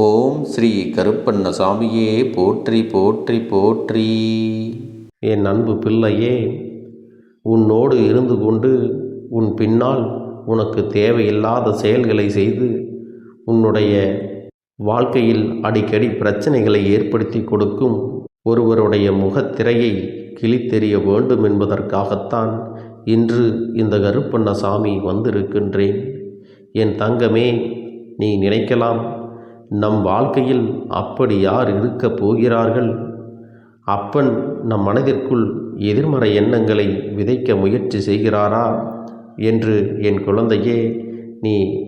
ஓம் ஸ்ரீ கருப்பண்ண சாமியே போற்றி போற்றி போற்றி. என் அன்பு பிள்ளையே உன்னோடு இருந்து கொண்டு உன் பின்னால் உனக்கு தேவையில்லாத செயல்களை செய்து உன்னுடைய வாழ்க்கையில் அடிக்கடி பிரச்சனைகளை ஏற்படுத்தி கொடுக்கும் ஒருவருடைய முகத்திரையை கிழித்தெறிய வேண்டும் என்பதற்காகத்தான் இன்று இந்த கருப்பண்ண சாமி வந்திருக்கின்றேன். என் தங்கமே நீ நினைக்கலாம். நம் வாழ்க்கையில் அப்படி யார் இருக்கப் போகிறார்கள்? அப்பன் நம் மனதிற்குள் எதிர்மறை எண்ணங்களை விதைக்க முயற்சி செய்கிறாரா? என்று என் குழந்தையே நீ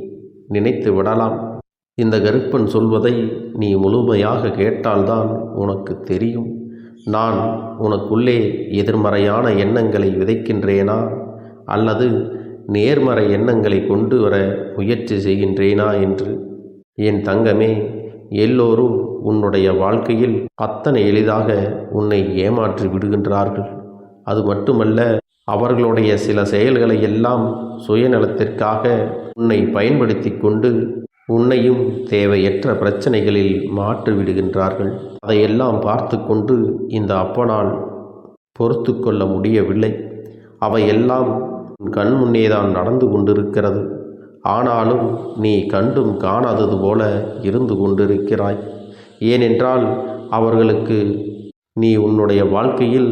நினைத்து விடலாம். இந்த கருப்பன் சொல்வதை நீ முழுமையாக கேட்டால்தான் உனக்கு தெரியும். நான் உனக்குள்ளே எதிர்மறையான எண்ணங்களை விதைக்கின்றேனா? அல்லது நேர்மறை எண்ணங்களை கொண்டு வர முயற்சி செய்கின்றேனா? என்று என் தங்கமே எல்லோரும் உன்னுடைய வாழ்க்கையில் அத்தனை எளிதாக உன்னை ஏமாற்றி விடுகின்றார்கள். அது மட்டுமல்ல அவர்களுடைய சில செயல்களை எல்லாம் சுயநலத்திற்காக உன்னை பயன்படுத்தி கொண்டு உன்னையும் தேவையற்ற பிரச்சனைகளில் மாற்றி விடுகின்றார்கள். அதையெல்லாம் பார்த்து கொண்டு இந்த அப்பனால் பொறுத்து கொள்ள முடியவில்லை. அவையெல்லாம் கண் முன்னேதான் நடந்து கொண்டிருக்கிறது. ஆனாலும் நீ கண்டும் காணாதது போல இருந்து கொண்டிருக்கிறாய். ஏனென்றால் அவர்களுக்கு நீ உன்னுடைய வாழ்க்கையில்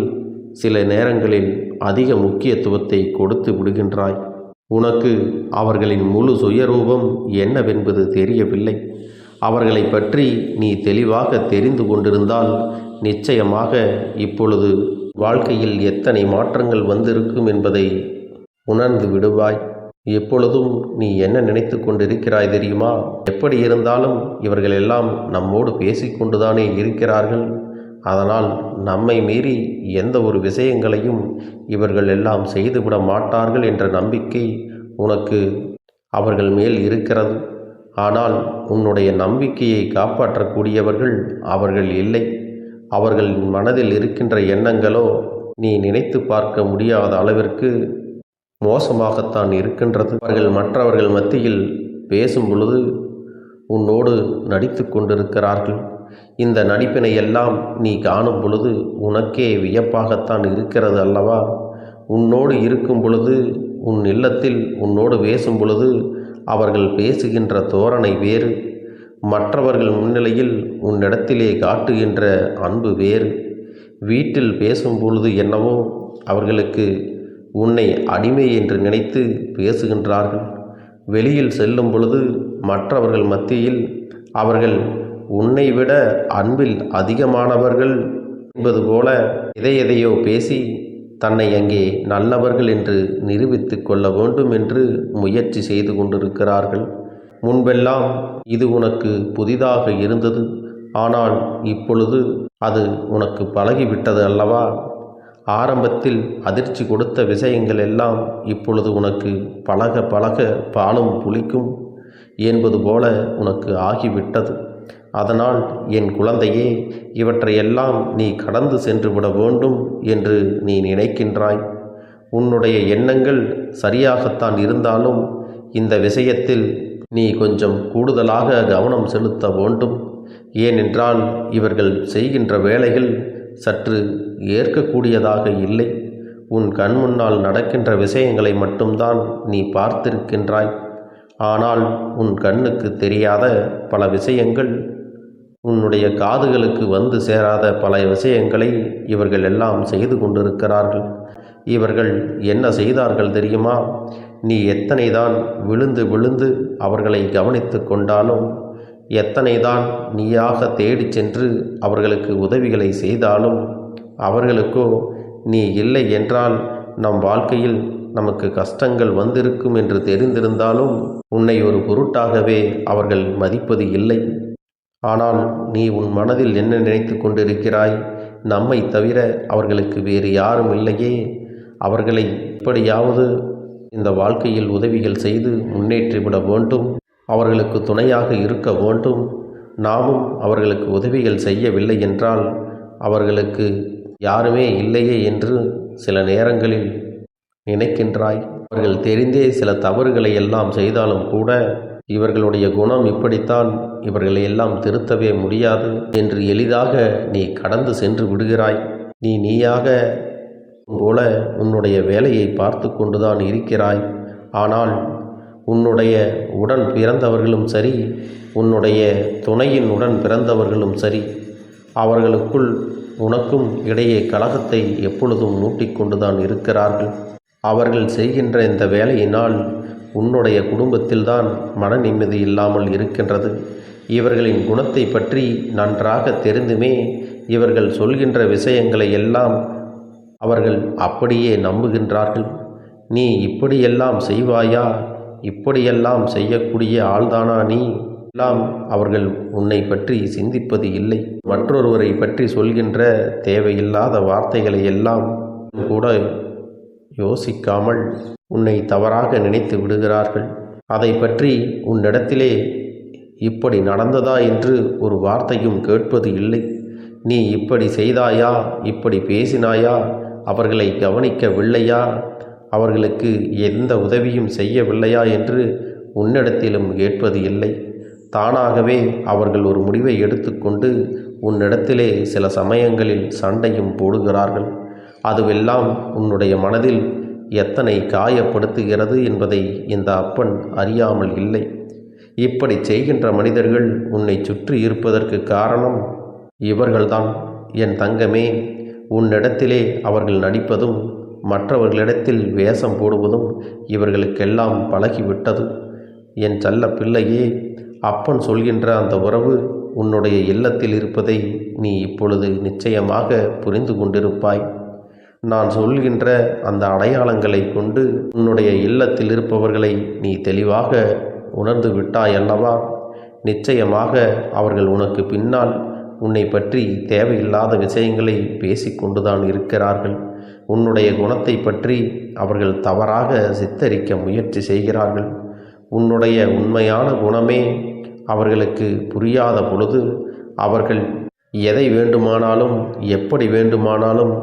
சில நேரங்களில் அதிக முக்கியத்துவத்தை கொடுத்து விடுகின்றாய். உனக்கு அவர்களின் முழு சுயரூபம் என்னவென்பது தெரியவில்லை. அவர்களை பற்றி நீ தெளிவாக தெரிந்து கொண்டிருந்தால் நிச்சயமாக இப்பொழுது வாழ்க்கையில் எத்தனை மாற்றங்கள் வந்திருக்கும் என்பதை உணர்ந்து விடுவாய். எப்பொழுதும் நீ என்ன நினைத்து கொண்டிருக்கிறாய் தெரியுமா? எப்படி இருந்தாலும் இவர்கள் எல்லாம் நம்மோடு பேசிக்கொண்டுதானே இருக்கிறார்கள். அதனால் நம்மை மீறி எந்த ஒரு விஷயங்களையும் இவர்கள் எல்லாம் செய்துவிட மாட்டார்கள் என்ற நம்பிக்கை உனக்கு அவர்கள் மேல் இருக்கிறது. ஆனால் உன்னுடைய நம்பிக்கையை காப்பாற்றக்கூடியவர்கள் அவர்கள் இல்லை. அவர்களின் மனதில் இருக்கின்ற எண்ணங்களோ நீ நினைத்து பார்க்க முடியாத அளவிற்கு மோசமாகத்தான் இருக்கின்றது. அவர்கள் மற்றவர்கள் மத்தியில் பேசும் பொழுது உன்னோடு நடித்து கொண்டிருக்கிறார்கள். இந்த நடிப்பினை எல்லாம் நீ காணும் பொழுது உனக்கே வியப்பாகத்தான் இருக்கிறது அல்லவா? உன்னோடு இருக்கும் பொழுது உன் இல்லத்தில் உன்னோடு பேசும் பொழுது அவர்கள் பேசுகின்ற தோரணை வேறு. மற்றவர்கள் முன்னிலையில் உன்னிடத்திலே காட்டுகின்ற அன்பு வேறு. வீட்டில் பேசும் பொழுது என்னவோ அவர்களுக்கு உன்னை அடிமை என்று நினைத்து பேசுகின்றார்கள். வெளியில் செல்லும் பொழுது மற்றவர்கள் மத்தியில் அவர்கள் உன்னை விட அன்பில் அதிகமானவர்கள் என்பது போல எதை எதையோ பேசி தன்னை அங்கே நல்லவர்கள் என்று நிரூபித்து கொள்ள வேண்டும் என்று முயற்சி செய்து கொண்டிருக்கிறார்கள். முன்பெல்லாம் இது உனக்கு புதிதாக இருந்தது. ஆனால் இப்பொழுது அது உனக்கு பழகிவிட்டது அல்லவா? ஆரம்பத்தில் அதிர்ச்சி கொடுத்த விஷயங்கள் எல்லாம் இப்பொழுது உனக்கு பழக பழக பாலும் புளிக்கும் என்பது போல உனக்கு ஆகிவிட்டது. அதனால் என் குழந்தையே இவற்றையெல்லாம் நீ கடந்து சென்று விட வேண்டும் என்று நீ நினைக்கின்றாய். உன்னுடைய எண்ணங்கள் சரியாகத்தான் இருந்தாலும் இந்த விஷயத்தில் நீ கொஞ்சம் கூடுதலாக கவனம் செலுத்த வேண்டும். ஏனென்றால் இவர்கள் செய்கின்ற வேலைகள் சற்று ஏற்கக்கூடியதாக இல்லை. உன் கண் முன்னால் நடக்கின்ற விஷயங்களை மட்டும்தான் நீ பார்த்திருக்கின்றாய். ஆனால் உன் கண்ணுக்கு தெரியாத பல விஷயங்கள் உன்னுடைய காதுகளுக்கு வந்து சேராத பல விஷயங்களை இவர்கள் எல்லாம் செய்து கொண்டிருக்கிறார்கள். இவர்கள் என்ன செய்தார்கள் தெரியுமா? நீ எத்தனை தான் விழுந்து விழுந்து அவர்களை கவனித்து கொண்டாலும் எத்தனை தான் நீயாக தேடிச் சென்று அவர்களுக்கு உதவிகளை செய்தாலும் அவர்களுக்கோ நீ இல்லை என்றால் நம் வாழ்க்கையில் நமக்கு கஷ்டங்கள் வந்திருக்கும் என்று தெரிந்திருந்தாலும் உன்னை ஒரு பொருட்டாகவே அவர்கள் மதிப்பது இல்லை. ஆனால் நீ உன் மனதில் என்ன நினைத்து கொண்டிருக்கிறாய்? நம்மை தவிர அவர்களுக்கு வேறு யாரும் இல்லையே. அவர்களை எப்படியாவது இந்த வாழ்க்கையில் உதவிகள் செய்து முன்னேற்றிவிட வேண்டும். அவர்களுக்கு துணையாக இருக்க வேண்டும். நாமும் அவர்களுக்கு உதவிகள் செய்யவில்லை என்றால் அவர்களுக்கு யாருமே இல்லையே என்று சில நேரங்களில் நினைக்கின்றாய். அவர்கள் தெரிந்தே சில தவறுகளை எல்லாம் செய்தாலும் கூட இவர்களுடைய குணம் இப்படித்தான் இவர்களை எல்லாம் திருத்தவே முடியாது என்று எளிதாக நீ கடந்து சென்று விடுகிறாய். நீ நீயாக போல உன்னுடைய வேலையை பார்த்து கொண்டுதான் இருக்கிறாய். ஆனால் உன்னுடைய உடன் பிறந்தவர்களும் சரி உன்னுடைய துணையின் உடன் பிறந்தவர்களும் சரி அவர்களுக்குள் உனக்கும் இடையே கலகத்தை எப்பொழுதும் மூட்டிக்கொண்டுதான் இருக்கிறார்கள். அவர்கள் செய்கின்ற இந்த வேலையினால் உன்னுடைய குடும்பத்தில்தான் மன நிம்மதி இல்லாமல் இருக்கின்றது. இவர்களின் குணத்தை பற்றி நன்றாக தெரிந்துமே இவர்கள் சொல்கின்ற விஷயங்களை எல்லாம் அவர்கள் அப்படியே நம்புகின்றார்கள். நீ இப்படியெல்லாம் செய்வாயா? இப்படியெல்லாம் செய்யக்கூடிய ஆள்தானா நீ? எல்லாம் அவர்கள் உன்னை பற்றி சிந்திப்பது இல்லை. மற்றொருவரை பற்றி சொல்கின்ற தேவையில்லாத வார்த்தைகளை எல்லாம் கூட யோசிக்காமல் உன்னை தவறாக நினைத்து விடுகிறார்கள். அதை பற்றி உன்னிடத்திலே இப்படி நடந்ததா என்று ஒரு வார்த்தையும் கேட்பது இல்லை. நீ இப்படி செய்தாயா? இப்படி பேசினாயா? அவர்களை கவனிக்கவில்லையா? அவர்களுக்கு எந்த உதவியும் செய்யவில்லையா என்று உன்னிடத்திலும் கேட்பது இல்லை. தானாகவே அவர்கள் ஒரு முடிவை எடுத்துக்கொண்டு உன்னிடத்திலே சில சமயங்களில் சண்டையும் போடுகிறார்கள். அதுவெல்லாம் உன்னுடைய மனதில் எத்தனை காயப்படுத்துகிறது என்பதை இந்த அப்பன் அறியாமல் இல்லை. இப்படி செய்கின்ற மனிதர்கள் உன்னை சுற்றி இருப்பதற்கு காரணம் இவர்கள்தான். என் தங்கமே உன்னிடத்திலே அவர்கள் நடிப்பதும் மற்றவர்களிடத்தில் வேஷம் போடுவதும் இவர்களுக்கெல்லாம் பழகிவிட்டது. என் செல்ல பிள்ளையே அப்பன் சொல்கின்ற அந்த உறவு உன்னுடைய இல்லத்தில் இருப்பதை நீ இப்பொழுது நிச்சயமாக புரிந்து கொண்டிருப்பாய். நான் சொல்கின்ற அந்த அடையாளங்களை கொண்டு உன்னுடைய இல்லத்தில் இருப்பவர்களை நீ தெளிவாக உணர்ந்து விட்டாய் அல்லவா நிச்சயமாக அவர்கள் உனக்கு பின்னால் உன்னை பற்றி தேவையில்லாத விஷயங்களை பேசிக்கொண்டுதான் இருக்கிறார்கள். உன்னுடைய குணத்தை பற்றி அவர்கள் தவறாக சித்தரிக்க முயற்சி செய்கிறார்கள். உன்னுடைய உண்மையான குணமே அவர்களுக்கு புரியாத பொழுது அவர்கள் எதை வேண்டுமானாலும் எப்படி வேண்டுமானாலும்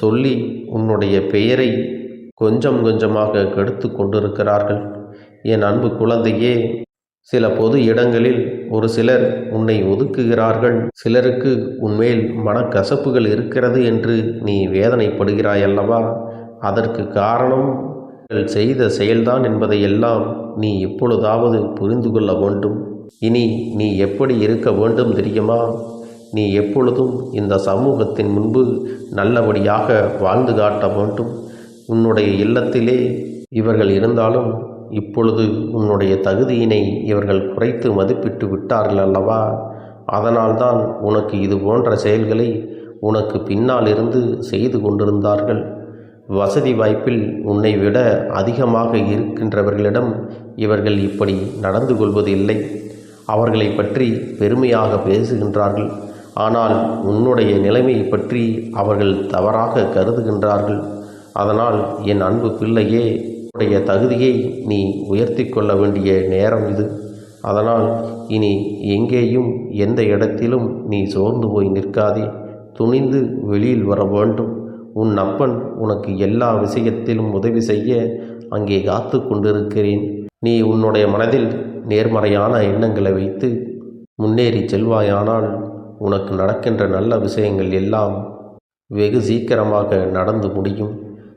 சொல்லி உன்னுடைய பெயரை கொஞ்சம் கொஞ்சமாக கெடுத்து கொண்டிருக்கிறார்கள். என் அன்பு குழந்தையே சில பொது இடங்களில் ஒரு சிலர் உன்னை ஒதுக்குகிறார்கள். சிலருக்கு உன்மேல் மனக்கசப்புகள் இருக்கிறது என்று நீ வேதனைப்படுகிறாய் அல்லவா அதற்கு காரணம் செய்த செயல்தான் என்பதையெல்லாம் நீ எப்பொழுதாவது புரிந்து கொள்ள வேண்டும். இனி நீ எப்படி இருக்க வேண்டும் தெரியுமா? நீ எப்பொழுதும் இந்த சமூகத்தின் முன்பு நல்லபடியாக வாழ்ந்து காட்ட வேண்டும். உன்னுடைய இல்லத்திலே இவர்கள் இருந்தாலும் இப்பொழுது உன்னுடைய தகுதியினை இவர்கள் குறைத்து மதிப்பிட்டு விட்டார்கள் அல்லவா? அதனால்தான் உனக்கு இது போன்ற செயல்களை உனக்கு பின்னால் இருந்து செய்து கொண்டிருந்தார்கள். வசதி வாய்ப்பில் உன்னை விட அதிகமாக இருக்கின்றவர்களிடம் இவர்கள் இப்படி நடந்து கொள்வது இல்லை அவர்களை பற்றி பெருமையாக பேசுகின்றார்கள். ஆனால் உன்னுடைய நிலைமையை பற்றி அவர்கள் தவறாக கருதுகின்றார்கள். அதனால் என் அன்பு பிள்ளையே உன்னுடைய தகுதியை நீ உயர்த்தி கொள்ள வேண்டிய நேரம் இது. அதனால் இனி எங்கேயும் எந்த இடத்திலும் நீ சோர்ந்து போய் நிற்காதே. துணிந்து வெளியில் வர வேண்டும். உன் அப்பன் உனக்கு எல்லா விஷயத்திலும் உதவி செய்ய அங்கே காத்து கொண்டிருக்கிறேன். நீ உன்னுடைய மனதில் நேர்மறையான எண்ணங்களை வைத்து முன்னேறி செல்வாயானால் உனக்கு நடக்கின்ற நல்ல விஷயங்கள் எல்லாம் வெகு சீக்கிரமாக நடந்து முடியும்.